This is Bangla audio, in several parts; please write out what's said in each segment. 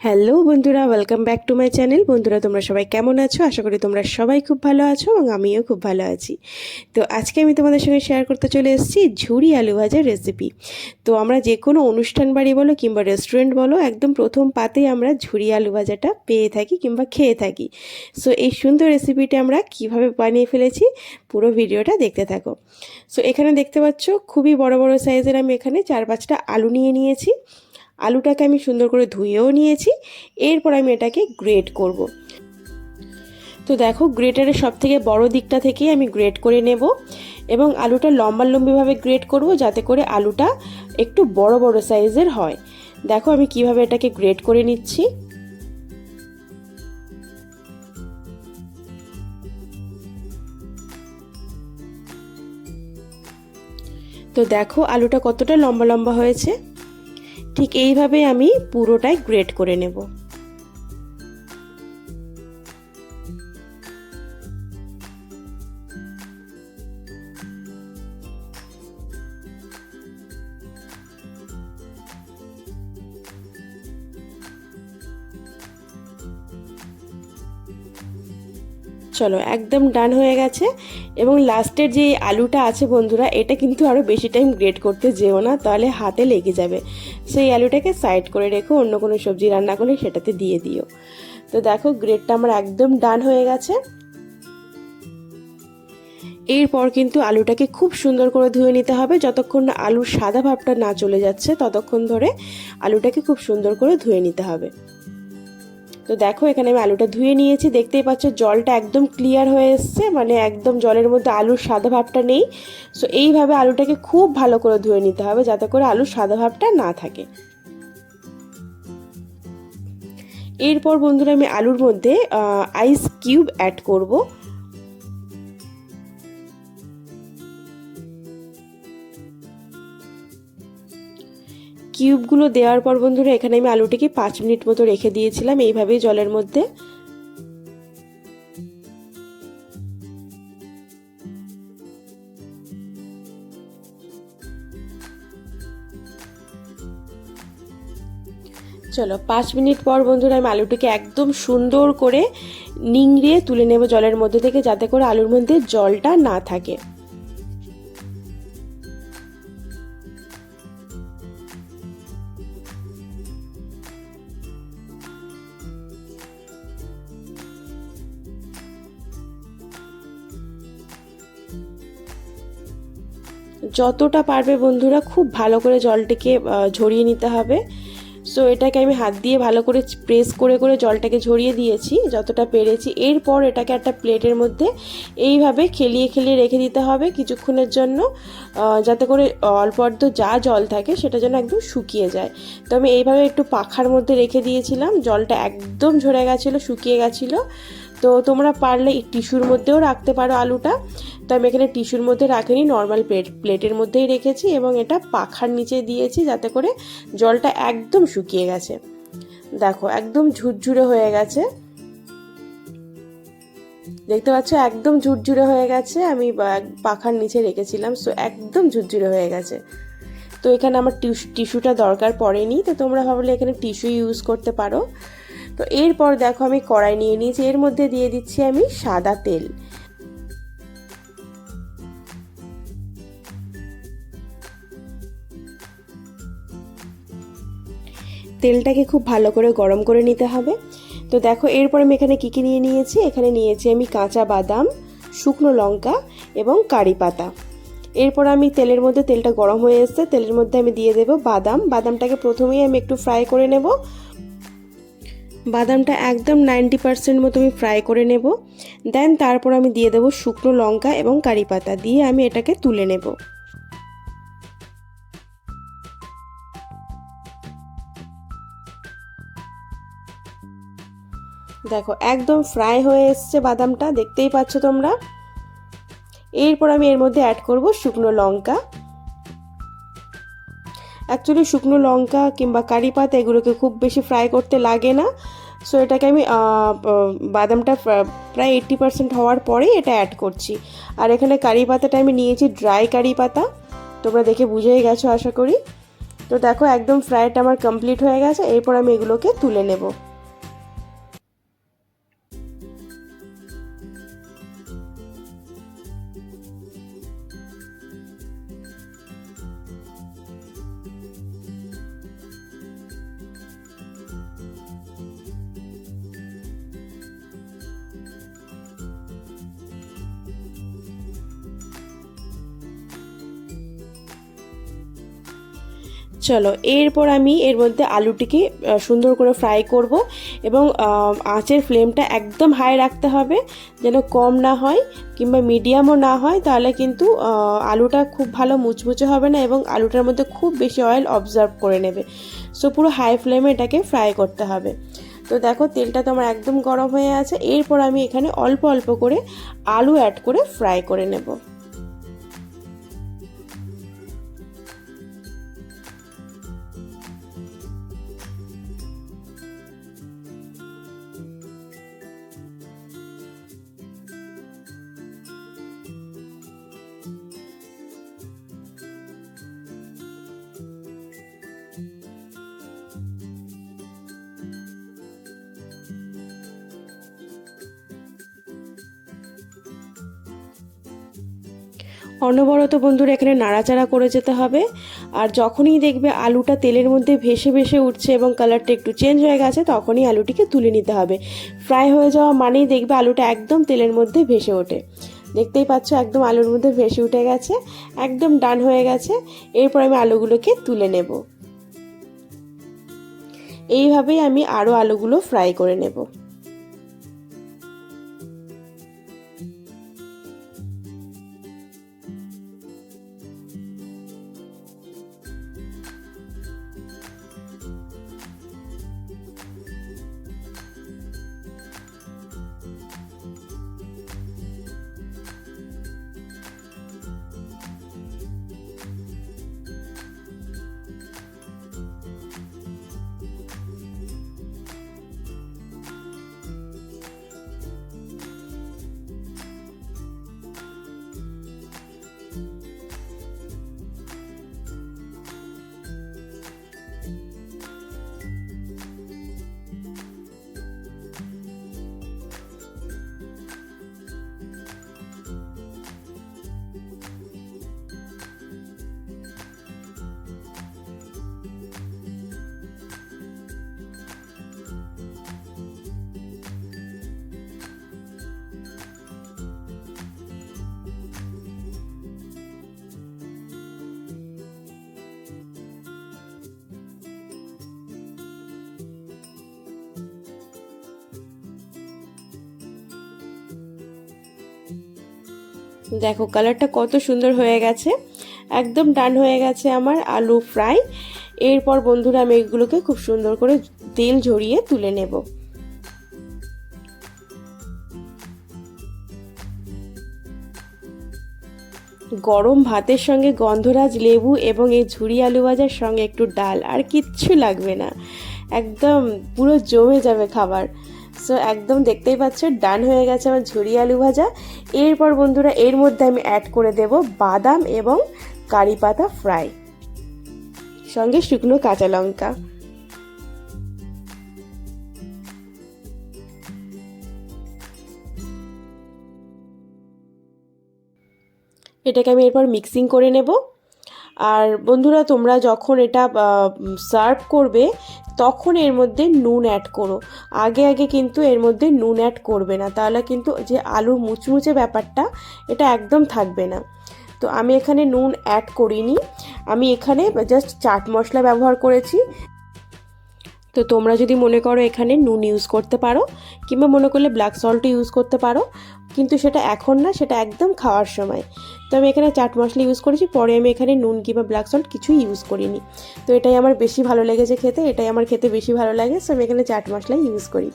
হ্যালো বন্ধুরা welcome back to my channel বন্ধুরা, তোমরা সবাই কেমন আছো? আশা করি তোমরা সবাই খুব ভালো আছো এবং আমিও খুব ভালো আছি। তো আজকে আমি তোমাদের সঙ্গে শেয়ার করতে চলে এসেছি ঝুড়ি আলু ভাজার রেসিপি তো আমরা যে কোনো অনুষ্ঠান বাড়ি বলো কিংবা রেস্টুরেন্ট বলো, একদম প্রথম পাতেই আমরা ঝুড়ি আলু ভাজাটা পেয়ে থাকি কিংবা খেয়ে থাকি। সো এই সুন্দর রেসিপিটা আমরা কীভাবে বানিয়ে ফেলেছি, পুরো ভিডিওটা দেখতে থাকো। সো এখানে দেখতে পাচ্ছ, খুবই বড় বড় সাইজের আমি এখানে চার পাঁচটা আলু নিয়ে নিয়েছি। আলুটাকে আমি সুন্দর করে ধুয়েও নিয়েছি। এরপর আমি এটাকে গ্রেট করব। তো দেখো, গ্রেটারের সব থেকে বড় দিকটা থেকেই আমি গ্রেট করে নেব এবং আলুটা লম্বা লম্বিভাবে গ্রেট করব যাতে করে আলুটা একটু বড় বড় সাইজের হয়। দেখো, আমি কীভাবে এটাকে গ্রেট করে নিচ্ছি। তো দেখো, আলুটা কতটা লম্বা লম্বা হয়েছে। ঠিক এইভাবে আমি পুরোটাই গ্রেট করে নেব। চলো, একদম ডান হয়ে গেছে এবং লাস্টের যে আলুটা আছে বন্ধুরা, এটা কিন্তু আরও বেশি টাইম গ্রেট করতে যেও না, তাহলে হাতে লেগে যাবে। সেই আলুটাকে সাইড করে রেখো অন্য কোনো সবজি রান্না করলে সেটাতে দিয়ে দিও। তো দেখো গ্রেডটা আমার একদম ডান হয়ে গেছে। এরপর কিন্তু আলুটাকে খুব সুন্দর করে ধুয়ে নিতে হবে। যতক্ষণ না আলুর সাদা ভাবটা না চলে যাচ্ছে, ততক্ষণ ধরে আলুটাকে খুব সুন্দর করে ধুয়ে নিতে হবে। তো দেখো, এখানে আমি আলুটা ধুয়ে নিয়েছি। দেখতেই পাচ্ছ, জলটা একদম ক্লিয়ার হয়ে এসছে মানে একদম জলের মধ্যে আলুর সাদা ভাবটা নেই। সো এইভাবে আলুটাকে খুব ভালো করে ধুয়ে নিতে হবে, যাতে করে আলুর সাদা ভাবটা না থাকে। এরপর বন্ধুরা, আমি আলুর মধ্যে আইস কিউব অ্যাড করব। কিউবগুলো দেওয়ার পর বন্ধুরা, এখানে আমি আলুটিকে পাঁচ মিনিট মতো রেখে দিয়েছিলাম এইভাবেই জলের মধ্যে। চলো, পাঁচ মিনিট পর বন্ধুরা, আমি আলুটিকে একদম সুন্দর করে নিংড়িয়ে তুলে নেব জলের মধ্যে থেকে, যাতে করে আলুর মধ্যে জলটা না থাকে। যতটা পারবে বন্ধুরা, খুব ভালো করে জলটিকে ঝরিয়ে নিতে হবে। সো এটাকে আমি হাত দিয়ে ভালো করে প্রেস করে করে জলটাকে ঝরিয়ে দিয়েছি, যতটা পেরেছি। এরপর এটাকে একটা প্লেটের মধ্যে এইভাবে খেলিয়ে খেলিয়ে রেখে দিতে হবে কিছুক্ষণের জন্য যাতে করে অল্প অর্ধ যা জল থাকে সেটা যেন একদম শুকিয়ে যায়। তো আমি এইভাবে একটু পাখার মধ্যে রেখে দিয়েছিলাম, জলটা একদম ঝরে গেছিল, শুকিয়ে গেছিল। তো তোমরা পারলে টিস্যুর মধ্যেও রাখতে পারো আলুটা। তো আমি এখানে টিস্যুর মধ্যে রাখিনি নর্মাল প্লেট প্লেটের মধ্যেই রেখেছি এবং এটা পাখার নিচে দিয়েছি যাতে করে জলটা একদম শুকিয়ে গেছে। দেখো, একদম ঝুরঝুরে হয়ে গেছে। দেখতে পাচ্ছ, একদম ঝুরঝুরে হয়ে গেছে। আমি পাখার নিচে রেখেছিলাম সো একদম ঝুরঝুরে হয়ে গেছে। তো এখানে আমার টিস্যুটা দরকার পড়েনি। তো তোমরা ভাবলে এখানে টিস্যু ইউজ করতে পারো। তো এরপর দেখো আমি কড়াই নিয়ে নিয়েছি। এর মধ্যে দিয়ে দিচ্ছি আমি সাদা তেল। তেলটাকে খুব ভালো করে গরম করে নিতে হবে। তো দেখো এরপর আমি এখানে কী কী নিয়ে নিয়েছি? এখানে নিয়েছি আমি কাঁচা বাদাম, শুকনো লঙ্কা এবং কারি পাতা। এরপর আমি তেলের মধ্যে তেলটা গরম হয়ে এসছে, তেলের মধ্যে আমি দিয়ে দেবো বাদাম। বাদামটাকে প্রথমেই আমি একটু ফ্রাই করে নেব। বাদামটা একদম নাইনটি পারসেন্ট মতো আমি ফ্রাই করে নেব। দেন তারপর আমি দিয়ে দেবো শুকনো লঙ্কা এবং কারি পাতা দিয়ে আমি এটাকে তুলে নেব। দেখো, একদম ফ্রাই হয়ে এসছে বাদামটা, দেখতেই পাচ্ছ তোমরা। এরপর আমি এর মধ্যে অ্যাড করব শুকনো লঙ্কা। অ্যাকচুয়ালি শুকনো লঙ্কা কিংবা কারি পাতা এগুলোকে খুব বেশি ফ্রাই করতে লাগে না। সো এটাকে আমি বাদামটা প্রায় এইট্টি পার্সেন্ট হওয়ার পরেই এটা অ্যাড করছি। আর এখানে কারি পাতাটা আমি নিয়েছি ড্রাই কারি পাতা। তোমরা দেখে বুঝেই গেছো, আশা করি। তো দেখো, একদম ফ্রাইটা আমার কমপ্লিট হয়ে গেছে। এরপর আমি এগুলোকে তুলে নেব। চলো, এরপর আমি এর মধ্যে আলুটিকে সুন্দর করে ফ্রাই করব এবং আঁচের ফ্লেমটা একদম হাই রাখতে হবে যেন কম না হয় কিংবা মিডিয়ামও না হয়, তাহলে কিন্তু আলুটা খুব ভালো মুচমুচে হবে না এবং আলুটার মধ্যে খুব বেশি অয়েল অবজার্ভ করে নেবে। সো পুরো হাই ফ্লেমে এটাকে ফ্রাই করতে হবে। তো দেখো, তেলটা তো আমার একদম গরম হয়ে আছে। এরপর আমি এখানে অল্প অল্প করে আলু অ্যাড করে ফ্রাই করে নেব। অনবরত বন্ধুরা এখানে নাড়াচাড়া করে যেতে হবে। আর যখনই দেখবে আলুটা তেলের মধ্যে ভেসে ভেসে উঠছে এবং কালারটা একটু চেঞ্জ হয়ে গেছে, তখনই আলুটিকে তুলে নিতে হবে। ফ্রাই হয়ে যাওয়া মানেই দেখবে আলুটা একদম তেলের মধ্যে ভেসে ওঠে। দেখতেই পাচ্ছ একদম আলুর মধ্যে ভেসে উঠে গেছে, একদম ডান হয়ে গেছে। এরপর আমি আলুগুলোকে তুলে নেব। এইভাবেই আমি আরও আলুগুলো ফ্রাই করে নেব। দেখো, কালারটা কত সুন্দর হয়ে গেছে। একদম ডান হয়ে গেছে আমার আলু ফ্রাই। এরপর বন্ধুরা, আমি এগুলোকে খুব সুন্দর করে তেল ঝরিয়ে তুলে নেব। গরম ভাতের সঙ্গে গন্ধরাজ লেবু এবং এই ঝুড়ি আলু ভাজার সঙ্গে একটু ডাল, আর কিচ্ছু লাগবে না। একদম পুরো জমে যাবে খাবার। সো একদম দেখতেই পাচ্ছ ডান হয়ে গেছে আমার ঝুড়ি আলু ভাজা। এরপর বন্ধুরা, এর মধ্যে আমি অ্যাড করে দেব বাদাম এবং কারি পাতা ফ্রাই সঙ্গে শুকনো কাঁচা লঙ্কা। এটাকে আমি এরপর মিক্সিং করে নেব। আর বন্ধুরা, তোমরা যখন এটা সার্ভ করবে, তখন এর মধ্যে নুন অ্যাড করো। আগে আগে কিন্তু এর মধ্যে নুন অ্যাড করবে না। তাহলে কিন্তু যে আলুর মুচমুচে ব্যাপারটা, এটা একদম থাকবে না। তো আমি এখানে নুন অ্যাড করিনি। আমি এখানে জাস্ট চাট মশলা ব্যবহার করেছি। তো তোমরা যদি মনে করো এখানে নুন ইউজ করতে পারো, কিংবা মনে করলে ব্ল্যাক সল্টও ইউজ করতে পারো, কিন্তু সেটা এখন না, সেটা একদম খাওয়ার সময়। তো আমি এখানে চাট মশলা ইউজ করেছি, পরে আমি এখানে নুন কিংবা ব্ল্যাক সল্ট কিছুই ইউজ করিনি। তো এটাই আমার বেশি ভালো লেগেছে খেতে, এটাই আমার খেতে বেশি ভালো লাগে সো আমি এখানে চাট মশলা ইউজ করি।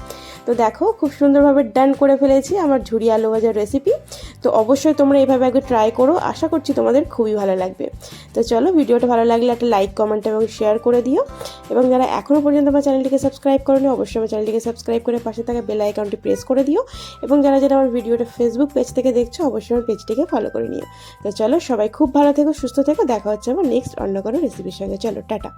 তো দেখো, খুব সুন্দরভাবে ডান করে ফেলেছি আমার ঝুড়ি আলু ভাজার রেসিপি তো অবশ্যই তোমরা এইভাবে আগে ট্রাই করো, আশা করছি তোমাদের খুবই ভালো লাগবে। তো চলো ভিডিওটা ভালো লাগলে একটা লাইক কমেন্ট এবং শেয়ার করে দিও, এবং যারা এখনও পর্যন্ত আমার চ্যানেলটিকে সাবস্ক্রাইব করেনি, অবশ্যই আমার চ্যানেলটিকে সাবস্ক্রাইব করে পাশে থাকা বেল আইকনটি প্রেস করে দিও, এবং যারা যারা আমার ভিডিওটা ফেসবুক পেজ থেকে দেখছ, অবশ্যই আমার পেজটিকে ফলো করে নিও। তো চলো সবাই খুব ভালো থেকো, সুস্থ থেকো, দেখা হচ্ছে আমার নেক্সট অন্য কোনো রেসিপির সঙ্গে। চলো, টাটা।